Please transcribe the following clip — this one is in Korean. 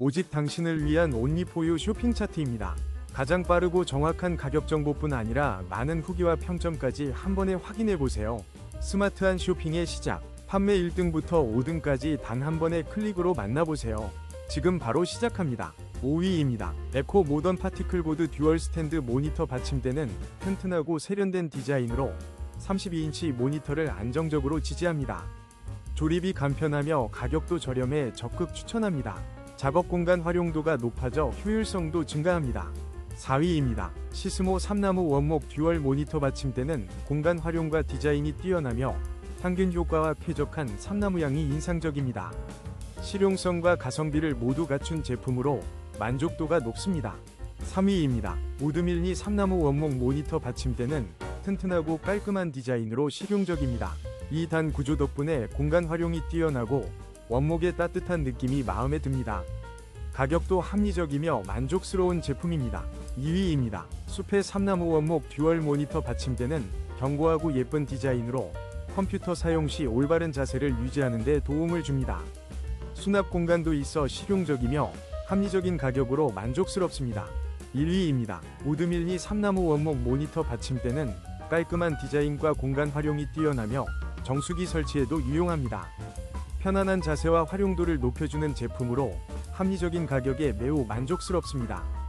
오직 당신을 위한 온리포유 쇼핑 차트입니다. 가장 빠르고 정확한 가격 정보뿐 아니라 많은 후기와 평점까지 한 번에 확인해 보세요. 스마트한 쇼핑의 시작. 판매 1등부터 5등까지 단 한 번의 클릭으로 만나보세요. 지금 바로 시작합니다. 5위입니다. 에코 모던 파티클 보드 듀얼 스탠드 모니터 받침대는 튼튼하고 세련된 디자인으로 32인치 모니터를 안정적으로 지지합니다. 조립이 간편하며 가격도 저렴해 적극 추천합니다. 작업 공간 활용도가 높아져 효율성도 증가합니다. 4위입니다. 시스모 3나무 원목 듀얼 모니터 받침대는 공간 활용과 디자인이 뛰어나며 평균 효과와 쾌적한 3나무향이 인상적입니다. 실용성과 가성비를 모두 갖춘 제품으로 만족도가 높습니다. 3위입니다. 우드밀리 3나무 원목 모니터 받침대는 튼튼하고 깔끔한 디자인으로 실용적입니다. 2단 구조 덕분에 공간 활용이 뛰어나고 원목의 따뜻한 느낌이 마음에 듭니다. 가격도 합리적이며 만족스러운 제품입니다. 2위입니다. 숲의 삼나무 원목 듀얼 모니터 받침대는 견고하고 예쁜 디자인으로 컴퓨터 사용 시 올바른 자세를 유지하는 데 도움을 줍니다. 수납 공간도 있어 실용적이며 합리적인 가격으로 만족스럽습니다. 1위입니다. 우드밀리 삼나무 원목 모니터 받침대는 깔끔한 디자인과 공간 활용이 뛰어나며 정수기 설치에도 유용합니다. 편안한 자세와 활용도를 높여주는 제품으로 합리적인 가격에 매우 만족스럽습니다.